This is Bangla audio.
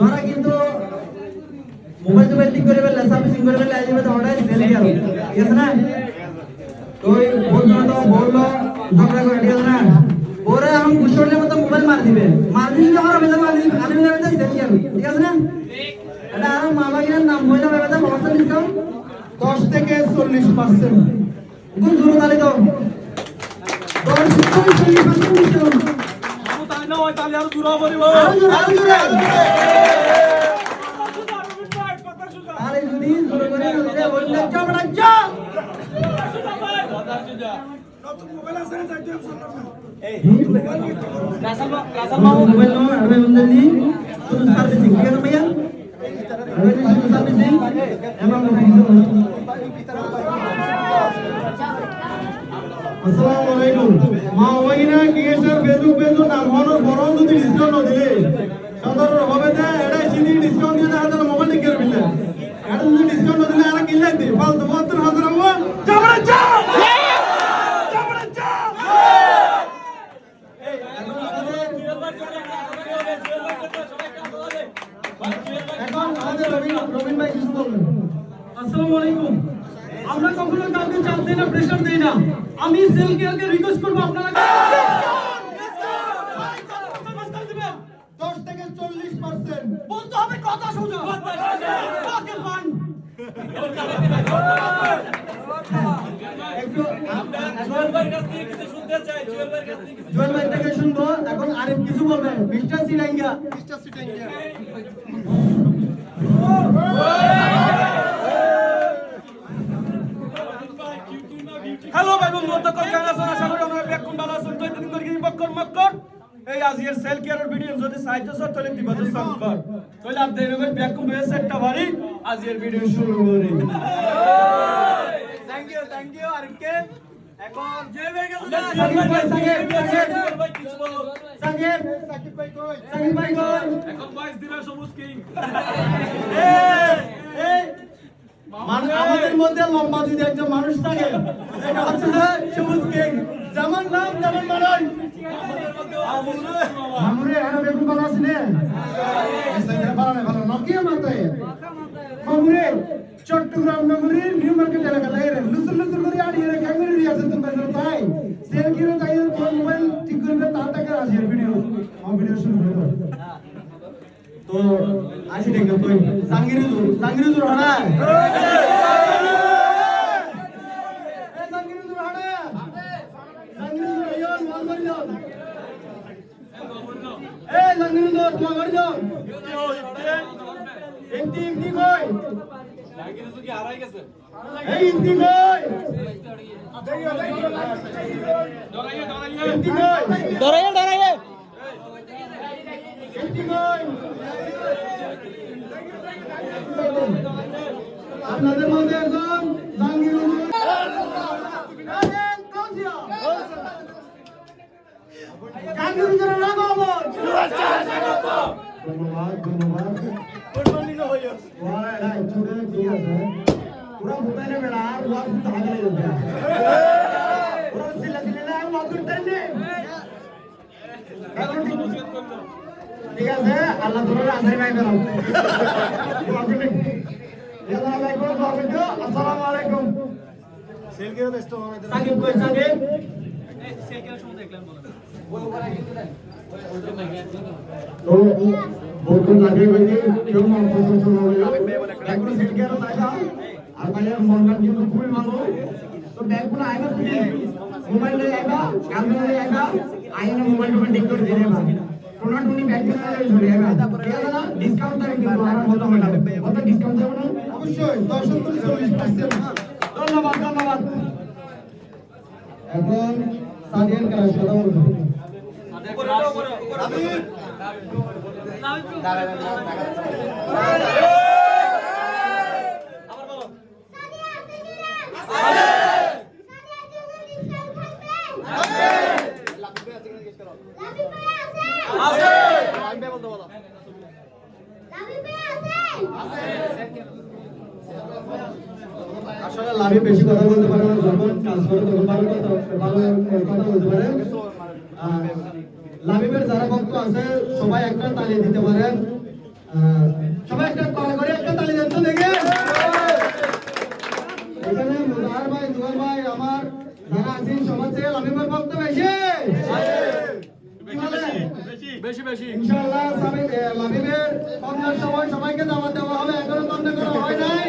তোরা কিন্তু মোবাইল টোবাইল ঠিক করে ফেললে সার্ভিসিং করে ফেললে আজকে তো হঠাৎ সেল গেল ঠিক আছে না? তো বলতো তো বলল, ঝগড়া করে, ঠিক আছে না? ওরা এখন কুশলের মতো মোবাইল মার দিবে। মার দিলে আমার বেদা মার দিবে আমি বেদা সেল গেল ঠিক আছে না? এটা আর মামা কিনার নাম মহিলা বেদা সমস্ত ডিসকাউন্ট দশ থেকে চল্লিশ পার্সেন্ট কোন জোর তালে তো। দশ থেকে চল্লিশ পার্সেন্ট ডিসকাউন্ট আমু তালি না ওই তালি আরও দূর হব আরও জোরে আরও জোরে আসসালামু আলাইকুম। মা ওইনা ফেসবুক পেজও নাম হলো বড় যদি ডিসকাউন্ট দিলে সাধারণ হবে যে এটা সিনি ডিসকাউন্ট দিয়ে হাজার মোবাইল কিনে দিলে এটা যদি ডিসকাউন্ট দিলে আর কিনলে দি ফালতু ফালতু হাজার আমো চাপড়া চা চাপড়া চা এখন আমাদের রবিন রবিন ভাই কিছু বলবেন। আসসালামু আলাইকুম। আমরা কখনো কাউকে চাপ দেই না প্রেশার দেই না। আমি সেল কেয়ারকে রিকোয়েস্ট করব আপনারা দশ থেকে চল্লিশ পার্সেন্ট বলতে হবে কথা ভাই থেকে শুনব এখন আরিফ কিছু বলবে? মিস্টার সিরাঙ্গা হ্যালো মক্কর এই সেল কেয়ারের ভিডিও যদি সাহায্য তাহলে সংকর তাহলে আপনি এরকম বেকুন হয়ে সেটটা ভারী আজকের ভিডিও শুরু করি। থ্যাংক ইউ থ্যাংক ইউ এখন যে ভাই ভাই কিছু বলো। সাকিব সাকিব ভাই কই? সাকিব ভাই কই? এখন বয়স দিবে সবুজ কিং। আমাদের মধ্যে লম্বা যদি একজন মানুষ থাকে হচ্ছে কিং যেমন নাম তেমন মানুষ আমরে এরা বেগুন ভালো আছে না। এসে ভালো নকিয়া মাথায় খবরে, চট্টগ্রাম নগরী নিউ মার্কেট এলাকা রে লুসুর লুসুর করে আড়িয়ে রে ক্যামেরা দিয়ে আছে তুমি আমার তো, আসি দেখো তুই সাঙ্গিরি জুর সাঙ্গিরি জুর এই কই ডরাইয়ে ডরাইয়ে একটি কই আপনাদের মধ্যে একজন জাহাঙ্গীর জাহাঙ্গীর হুজুরের নাম আমার ধন্যবাদ ধন্যবাদ ঠিক আছে বেড়া আর ওরা ভুতা হাগলে যাবে ওরা সিলা সিলা ওয়া করতে ঠিক আছে আল্লাহ ভাই করো আসসালামু আলাইকুম সেল কিরে ব্যস্ত সাকিব কই সাকিব তো বহুত লাগে কেউ মন পছন্দ আর খুবই ভালো তো ব্যাগগুলো আইবা মোবাইল আইনা মোবাইল টোবাইল ঠিক করে না ডিসকাউন্ট দেবে কিন্তু ডিসকাউন্ট দেবে না অবশ্যই 10 থেকে 40% ধন্যবাদ ধন্যবাদ এখন সাদিয়ান কাজ কথা আসলে লাভে বেশি কথা বলতে পারে যখন কাজ করে তখন ভালো কথা ভালো কথা বলতে পারে আহ, লাবিবের যারা ভক্ত আছে সবাই একটা তালি দিতে পারেন। সবাই একটা কড়া করে একটা তালি দেন তো দেখে। এখানে মুজাহার ভাই জুয়ার ভাই আমার যারা আছেন সমাজ থেকে আমি বক্তব্য বেশি। বেশি বেশি ইনশাআল্লাহ সামি এ, লামিবের কন্যার সময় সবাইকে দাওয়াত দেওয়া হবে এখনও কন্যা করা হয় নাই